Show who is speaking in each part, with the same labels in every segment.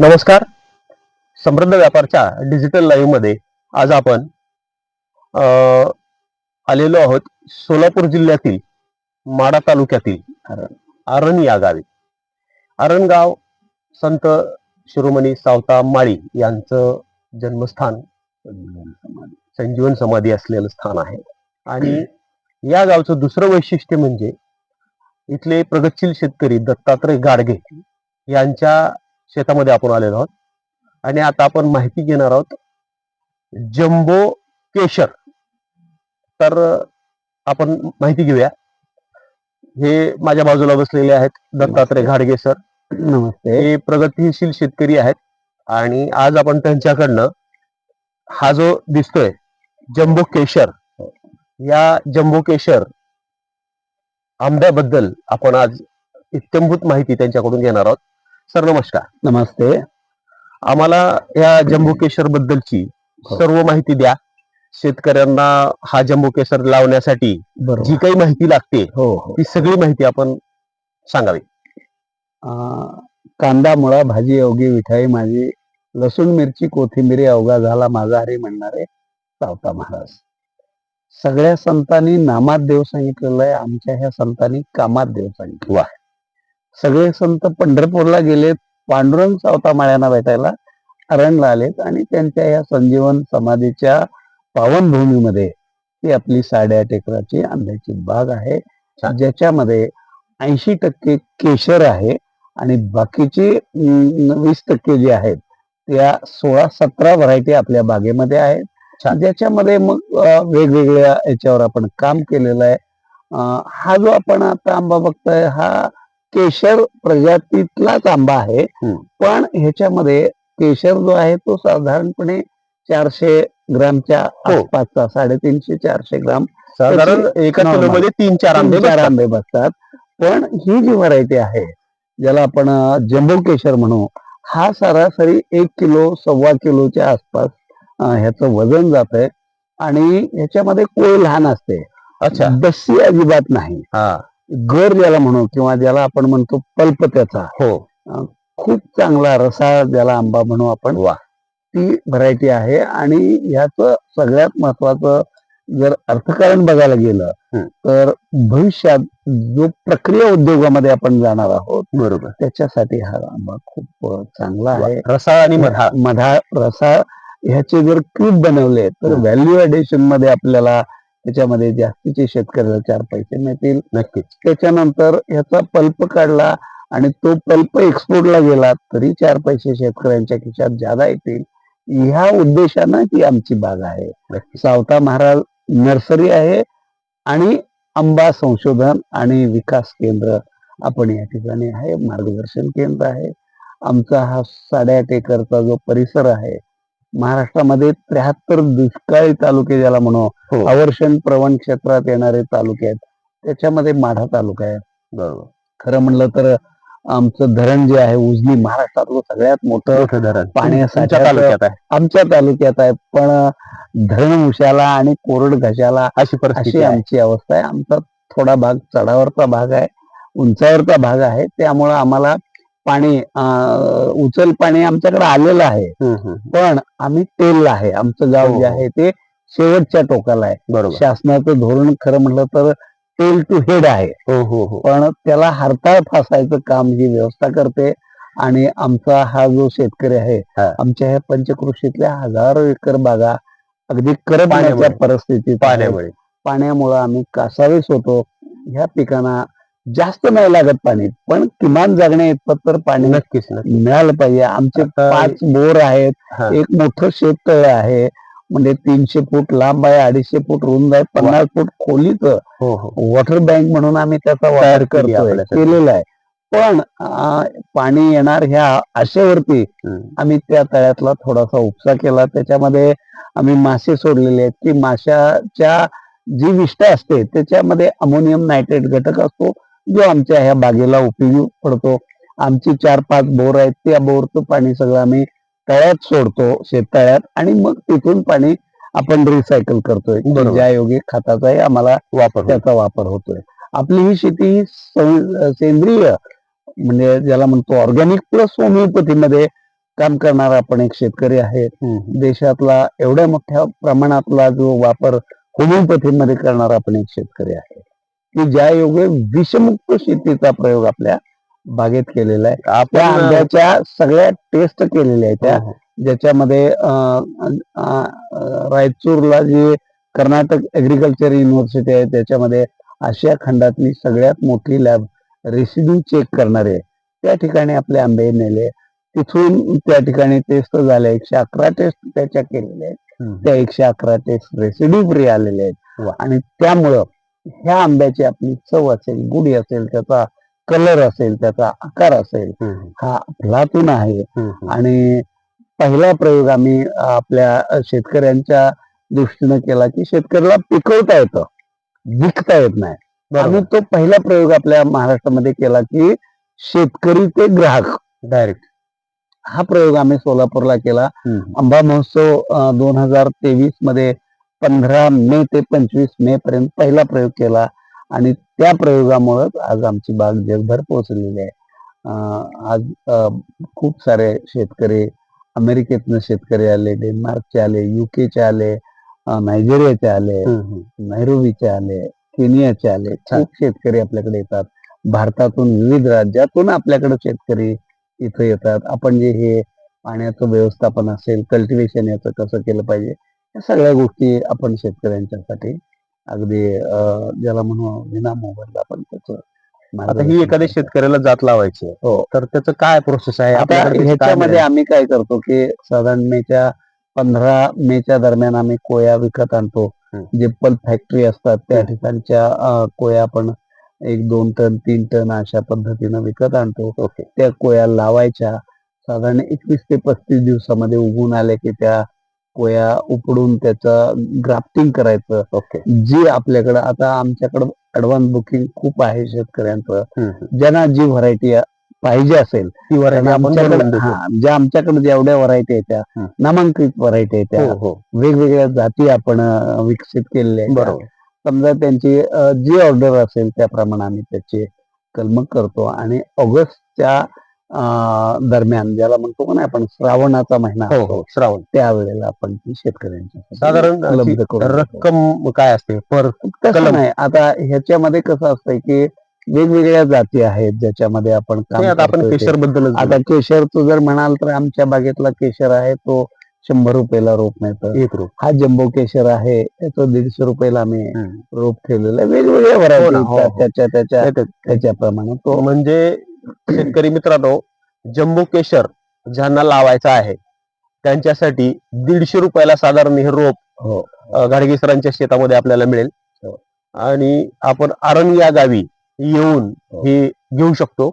Speaker 1: नमस्कार. समृद्ध व्यापारच्या डिजिटल लाईव्हमध्ये आज आपण आलेलो आहोत सोलापूर जिल्ह्यातील माडा तालुक्यातील आरण अरण या गावी. आरण गाव संत शिरोमणी सावता माळी यांचं जन्मस्थान संजीवन समाधी असलेलं स्थान आहे. आणि या गावचं दुसरं वैशिष्ट्य म्हणजे इथले प्रगतशील शेतकरी दत्तात्रय गाडगे यांच्या शेतामध्ये आपण आलेलो आहोत. आणि आता आपण माहिती घेणार आहोत जम्बो केशर. तर आपण माहिती घेऊया. हे माझ्या बाजूला बसलेले आहेत दत्तात्रय घाडगे सर
Speaker 2: नमस्ते.
Speaker 1: हे प्रगतीशील शेतकरी आहेत आणि आज आपण त्यांच्याकडनं हा जो दिसतोय जम्बो केशर या जम्बो केशर आंब्याबद्दल आपण आज इत्यंभूत माहिती त्यांच्याकडून घेणार आहोत. सर नमस्कार
Speaker 2: नमस्ते.
Speaker 1: आम्हाला या जम्बो केशर बद्दलची
Speaker 2: हो.
Speaker 1: सर्व माहिती द्या. शेतकऱ्यांना हा जम्बो केशर लावण्यासाठी जी काही माहिती लागते
Speaker 2: हो हो.
Speaker 1: ती सगळी माहिती आपण सांगावी.
Speaker 2: कांदा मुळा भाजी अवघी विठाई माझी लसूण मिरची कोथिंबिरी अवघा झाला माझा हरी म्हणणारे सावता महाराज. सगळ्या संतांनी नामात देव सांगितलेलं आहे आमच्या ह्या संतांनी कामात देव सांगितलं. सगळे संत पंढरपूरला गेलेत पांडुरंग सावता माळ्यांना भेटायला अरणला आलेत आणि त्यांच्या या संजीवन समाधीच्या पावनभूमीमध्ये ती आपली साडेआठ एकराची आंब्याची बाग आहे. ज्याच्यामध्ये ऐंशी टक्के केशर आहे आणि बाकीची वीस टक्के जे आहेत त्या सोळा सतरा व्हरायटी आपल्या बागेमध्ये आहेत. ज्याच्यामध्ये मग वेगवेगळ्या याच्यावर आपण काम केलेलं आहे हा जो आपण आता आंबा बघतोय हा केशर प्रजातीतलाच आंबा आहे. पण ह्याच्यामध्ये केशर जो आहे तो साधारणपणे चारशे ग्रामच्या
Speaker 1: हो.
Speaker 2: आसपासचा साडेतीनशे चारशे ग्राम
Speaker 1: साधारण एका
Speaker 2: normal.
Speaker 1: किलो मध्ये तीन चार आंबे
Speaker 2: चार. आंबे बसतात पण ही जी व्हरायटी आहे ज्याला आपण जम्बो केशर म्हणू हा सरासरी एक किलो सव्वा किलोच्या आसपास ह्याचं वजन जात आहे आणि ह्याच्यामध्ये कोय लहान असते
Speaker 1: अच्छा
Speaker 2: दस्सी अजिबात नाही गर ज्याला म्हणू किंवा ज्याला आपण म्हणतो पल्प त्याचा.
Speaker 1: हो.
Speaker 2: खूप चांगला रसा ज्याला आंबा म्हणू आपण
Speaker 1: वा.
Speaker 2: ती व्हरायटी आहे आणि ह्याचं सगळ्यात महत्वाचं जर अर्थकारण बघायला गेलं. तर भविष्यात जो प्रक्रिया उद्योगामध्ये आपण जाणार आहोत
Speaker 1: बरोबर.
Speaker 2: त्याच्यासाठी हा आंबा खूप चांगला आहे.
Speaker 1: रसाळ आणि मधा
Speaker 2: मधा रसा ह्याचे जर क्यूब बनवले तर. व्हॅल्यू ऍडिशनमध्ये आपल्याला त्याच्यामध्ये जास्तीचे शेतकऱ्याला चार पैसे मिळतील.
Speaker 1: नक्कीच.
Speaker 2: त्याच्यानंतर ह्याचा पल्प काढला आणि तो पल्प एक्सपोर्टला गेला तरी चार पैसे शेतकऱ्यांच्या खिशात ज्यादा येतील. ह्या उद्देशानं ही आमची बाग आहे. सावता महाराज नर्सरी आहे आणि आंबा संशोधन आणि विकास केंद्र आपण या ठिकाणी आहे. मार्गदर्शन केंद्र आहे. आमचा हा साडेआठ एकरचा जो परिसर आहे महाराष्ट्रामध्ये त्र्याहत्तर दुष्काळी तालुके ज्याला म्हणू
Speaker 1: हो.
Speaker 2: अवर्षण प्रवण क्षेत्रात येणारे तालुके आहेत. त्याच्यामध्ये माढा तालुका आहे.
Speaker 1: बरोबर.
Speaker 2: खरं म्हणलं तर आमचं धरण जे आहे उजनी महाराष्ट्रातलं सगळ्यात मोठं
Speaker 1: मोठं धरण. तुमच्या तालुक्यात आहे.
Speaker 2: आमच्या तालुक्यात आहे. पण धरण उशाला आणि कोरड घशाला
Speaker 1: अशी परिस्थिती
Speaker 2: अशी
Speaker 1: आहे.
Speaker 2: आमची अवस्था आहे. आमचा थोडा भाग चढावरचा भाग आहे. उंचावरचा भाग आहे. त्यामुळं आम्हाला पाणी उचल पाणी आमच्याकडे आलेलं आहे. पण आम्ही तेल आहे आमचं गाव
Speaker 1: हो,
Speaker 2: जे
Speaker 1: हो.
Speaker 2: आहे ते शेवटच्या टोकाला आहे
Speaker 1: बरोबर
Speaker 2: शासनाचं धोरण खरं म्हटलं तर टेल टू हेड आहे
Speaker 1: हो
Speaker 2: पण त्याला हरताळ फासायचं काम ही व्यवस्था करते आणि आमचा हा जो शेतकरी आहे
Speaker 1: हा.
Speaker 2: आमच्या ह्या पंचकृषीतल्या हजारो एकर बागा अगदी
Speaker 1: पाण्यामुळे.
Speaker 2: परिस्थितीत.
Speaker 1: पाण्यामुळे
Speaker 2: पाण्यामुळं आम्ही कासावीस होतो ह्या पिकांना जास्त नाही लागत पाणी पण किमान जगण्या इतपत तर पाणी
Speaker 1: नक्कीच
Speaker 2: मिळालं पाहिजे. आमचे पाच बोर आहेत. एक मोठं शेततळ आहे म्हणजे तीनशे फूट लांब आहे अडीचशे फूट रुंद आहे पन्नास फूट खोलीचं
Speaker 1: हो हो.
Speaker 2: वॉटर बँक म्हणून आम्ही त्याचा वापर करतोय. केलेला आहे. पण पाणी येणार ह्या आशेवरती. आम्ही त्या तळ्यातला थोडासा उपसा केला. त्याच्यामध्ये आम्ही मासे सोडलेले आहेत. की माशाच्या जी विष्ठा असते त्याच्यामध्ये अमोनियम नायट्रेट घटक असतो. जो आमच्या ह्या बागेला उपयोगी पडतो आमची चार पाच बोर आहेत त्या बोरचं पाणी सगळं आम्ही तळ्यात सोडतो शेततळ्यात आणि मग तिथून पाणी आपण रिसायकल करतोय. ज्या योगी खताचाही आम्हाला
Speaker 1: वापर.
Speaker 2: त्याचा वापर होतोय आपली ही शेती ही सेंद्रिय म्हणजे ज्याला म्हणतो ऑर्गॅनिक प्लस होमिओपॅथीमध्ये काम करणारा आपण एक शेतकरी आहे. देशातला एवढ्या मोठ्या प्रमाणातला जो वापर होमिओपॅथीमध्ये करणारा आपण एक शेतकरी आहे की ज्या योगे विषमुक्त शेतीचा प्रयोग आपल्या बागेत केलेला आहे. त्या
Speaker 1: आपण
Speaker 2: आंब्याच्या सगळ्या टेस्ट केलेल्या आहेत त्या
Speaker 1: हो,
Speaker 2: ज्याच्यामध्ये अं, अं, रायचूरला जी कर्नाटक ऍग्रिकल्चर युनिव्हर्सिटी आहे त्याच्यामध्ये आशिया खंडातली सगळ्यात मोठी लॅब रेसिड्यू चेक करणारे त्या ठिकाणी आपले आंबे नेले. तिथून त्या ठिकाणी टेस्ट झाल्या एकशे अकरा टेस्ट त्याच्या केलेल्या आहेत. त्या एकशे अकरा टेस्ट रेसिड्यू फ्री आलेले आहेत. आणि त्यामुळं ह्या आंब्याची आपली चव असेल गुढी असेल त्याचा कलर असेल त्याचा आकार असेल. हा अफलातून आहे. आणि पहिला प्रयोग आम्ही आपल्या शेतकऱ्यांच्या दृष्टीनं केला की शेतकऱ्याला पिकवता येतं विकता येत नाही. आम्ही तो पहिला प्रयोग आपल्या महाराष्ट्रामध्ये केला की शेतकरी ते ग्राहक.
Speaker 1: डायरेक्ट
Speaker 2: हा प्रयोग आम्ही सोलापूरला केला. आंबा महोत्सव दोन हजार तेवीसमध्ये पंधरा मे ते पंचवीस मे पर्यंत पहिला प्रयोग केला आणि त्या प्रयोगामुळेच आज आमची बाग जगभर पोहोचलेली आहे. आज खूप सारे शेतकरी अमेरिकेतनं शेतकरी आले डेन्मार्कचे आले युकेचे आले नायजेरियाचे आले नैरोबीचे आले केनियाचे आले खूप शेतकरी आपल्याकडे येतात. भारतातून विविध राज्यातून आपल्याकडे शेतकरी इथं येतात. आपण जे हे पाण्याचं व्यवस्थापन असेल कल्टिवेशन याचं कसं केलं पाहिजे या सगळ्या गोष्टी आपण शेतकऱ्यांच्यासाठी अगदी ज्याला म्हणू विना मोबदला आपण त्याचं
Speaker 1: आता ही एखाद्या. शेतकऱ्याला जात लावायची.
Speaker 2: हो.
Speaker 1: तर त्याचं काय प्रोसेस आहे
Speaker 2: आता ह्याच्यामध्ये? आम्ही काय करतो की साधारण मेच्या पंधरा मेच्या दरम्यान आम्ही कोया विकत आणतो. जे पल्प फॅक्टरी असतात त्या. ठिकाणच्या कोया आपण एक दोन टन तीन टन अशा पद्धतीनं विकत आणतो त्या कोया लावायच्या साधारण एकवीस ते पस्तीस दिवसामध्ये उगून आले की त्या कोया उपडून त्याचं ग्राफ्टिंग करायचं
Speaker 1: ओके
Speaker 2: जी आपल्याकडं आता आमच्याकडं ऍडव्हान्स बुकिंग खूप आहे शेतकऱ्यांचं. ज्यांना जी व्हरायटी पाहिजे असेल
Speaker 1: ती.
Speaker 2: हा, ज्या आमच्याकडे जेवढ्या व्हरायटी आहेत त्या. नामांकित व्हरायटी आहेत त्या
Speaker 1: हो हो
Speaker 2: वेगवेगळ्या जाती आपण विकसित केलेल्या.
Speaker 1: बरोबर
Speaker 2: समजा त्यांची जी ऑर्डर असेल त्याप्रमाणे आम्ही त्याचे कलमक करतो आणि ऑगस्टच्या दरम्यान ज्याला म्हणतो का नाही आपण श्रावणाचा महिना
Speaker 1: हो हो श्रावण
Speaker 2: त्यावेळेला आपण ती शेतकऱ्यांच्या
Speaker 1: साधारण
Speaker 2: उपलब्ध
Speaker 1: ती
Speaker 2: करून देतो.
Speaker 1: रक्कम काय असते पर
Speaker 2: तसं
Speaker 1: कलम.
Speaker 2: नाही आता ह्याच्यामध्ये कसं असतंय की वेगवेगळ्या जाती आहेत ज्याच्यामध्ये आपण काम
Speaker 1: ते आता आपण
Speaker 2: करतोय ते.
Speaker 1: केशरबद्दल
Speaker 2: आता केशरचं जर म्हणाल तर आमच्या बागेतला केशर आहे तो शंभर रुपयाला रोप मिळतं
Speaker 1: एक रूप
Speaker 2: हा जम्बो केशर आहे त्याचं दीडशे रुपयाला आम्ही
Speaker 1: हम्म.
Speaker 2: रोप ठेवलेलं आहे वेगवेगळ्या
Speaker 1: हो ना,
Speaker 2: व्हरायटी
Speaker 1: हो, हो.
Speaker 2: त्याच्या त्याच्या. त्याच्याप्रमाणे तो
Speaker 1: म्हणजे शेतकरी मित्रांनो जम्बो केशर ज्यांना लावायचा आहे त्यांच्यासाठी दीडशे रुपयाला साधारण हे रोप
Speaker 2: हो
Speaker 1: अ, गाडगे शेतामध्ये आपल्याला मिळेल
Speaker 2: हो.
Speaker 1: आणि आपण आरण या गावी येऊन
Speaker 2: हो.
Speaker 1: हे घेऊ शकतो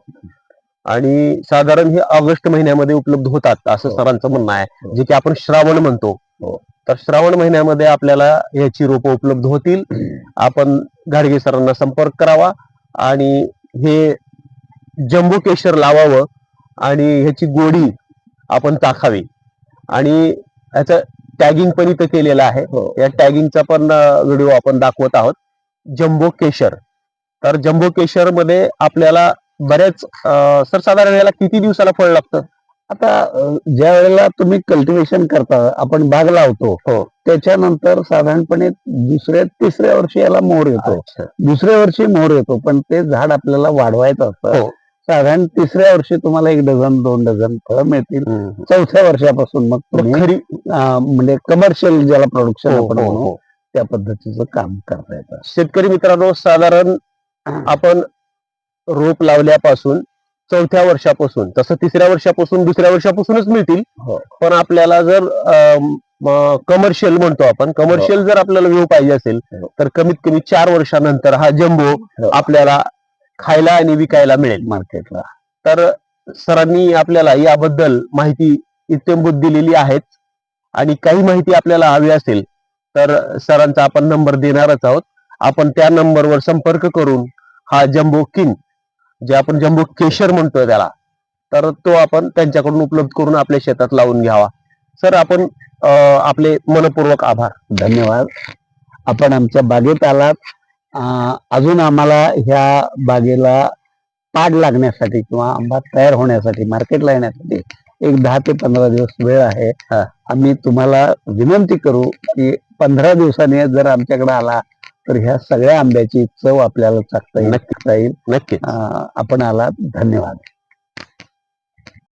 Speaker 1: आणि साधारण हे ऑगस्ट महिन्यामध्ये उपलब्ध होतात असं
Speaker 2: हो.
Speaker 1: सरांचं म्हणणं आहे
Speaker 2: हो.
Speaker 1: जे की आपण श्रावण म्हणतो
Speaker 2: हो.
Speaker 1: तर श्रावण महिन्यामध्ये आपल्याला याची रोपं उपलब्ध होतील आपण गाडगे सरांना संपर्क करावा आणि हे जम्बो केशर लावावं आणि ह्याची गोडी आपण टाकावी आणि याचं टॅगिंग पण इथं केलेलं आहे.
Speaker 2: हो.
Speaker 1: या टॅगिंगचा पण व्हिडिओ आपण दाखवत आहोत. जम्बो केशर तर जम्बो केशरमध्ये आपल्याला अं, सर साधारण याला किती दिवसाला फळ लागतं?
Speaker 2: आता ज्या वेळेला तुम्ही कल्टिवेशन करता आपण बाग लावतो
Speaker 1: हो.
Speaker 2: त्याच्यानंतर साधारणपणे दुसऱ्या तिसऱ्या वर्षी याला मोहर येतो. दुसऱ्या वर्षी मोहर येतो पण ते झाड आपल्याला वाढवायचं असतं.
Speaker 1: हो.
Speaker 2: साधारण तिसऱ्या वर्षी तुम्हाला एक डझन दोन डझन फळं मिळतील. चौथ्या वर्षापासून मग तुम्ही म्हणजे कमर्शियल ज्याला प्रोडक्शन
Speaker 1: हो,
Speaker 2: आपण
Speaker 1: हो, हो.
Speaker 2: त्या पद्धतीचं काम करता येतं
Speaker 1: शेतकरी मित्रांनो साधारण आपण रोप लावल्यापासून चौथ्या वर्षापासून तसं तिसऱ्या वर्षापासून दुसऱ्या वर्षापासूनच मिळतील. पण आपल्याला जर कमर्शियल म्हणतो आपण कमर्शियल जर आपल्याला व्यू पाहिजे असेल. तर कमीत कमी चार वर्षानंतर हा जम्बो. आपल्याला खायला आणि विकायला मिळेल
Speaker 2: मार्केटला
Speaker 1: तर सरांनी आपल्याला याबद्दल माहिती इत्यंभूत दिलेली आहेच आणि काही माहिती आपल्याला हवी असेल तर सरांचा आपण नंबर देणारच आहोत. आपण त्या नंबरवर संपर्क करून हा जम्बो किंग जे आपण जम्बो केशर म्हणतोय त्याला तर तो आपण त्यांच्याकडून उपलब्ध करून आपल्या शेतात लावून घ्यावा. सर आपण आपले मनपूर्वक आभार.
Speaker 2: धन्यवाद. आपण आमच्या बागेत आलात. अजून आम्हाला ह्या बागेला पाड लागण्यासाठी किंवा आंबा तयार होण्यासाठी मार्केटला येण्यासाठी एक दहा ते पंधरा दिवस वेळ आहे. आम्ही तुम्हाला विनंती करू की पंधरा दिवसांनी जर आमच्याकडे आला तर ह्या सगळ्या आंब्याची चव आपल्याला चाकता येईल
Speaker 1: नक्की.
Speaker 2: येईल.
Speaker 1: नक्की
Speaker 2: आपण आलात. धन्यवाद.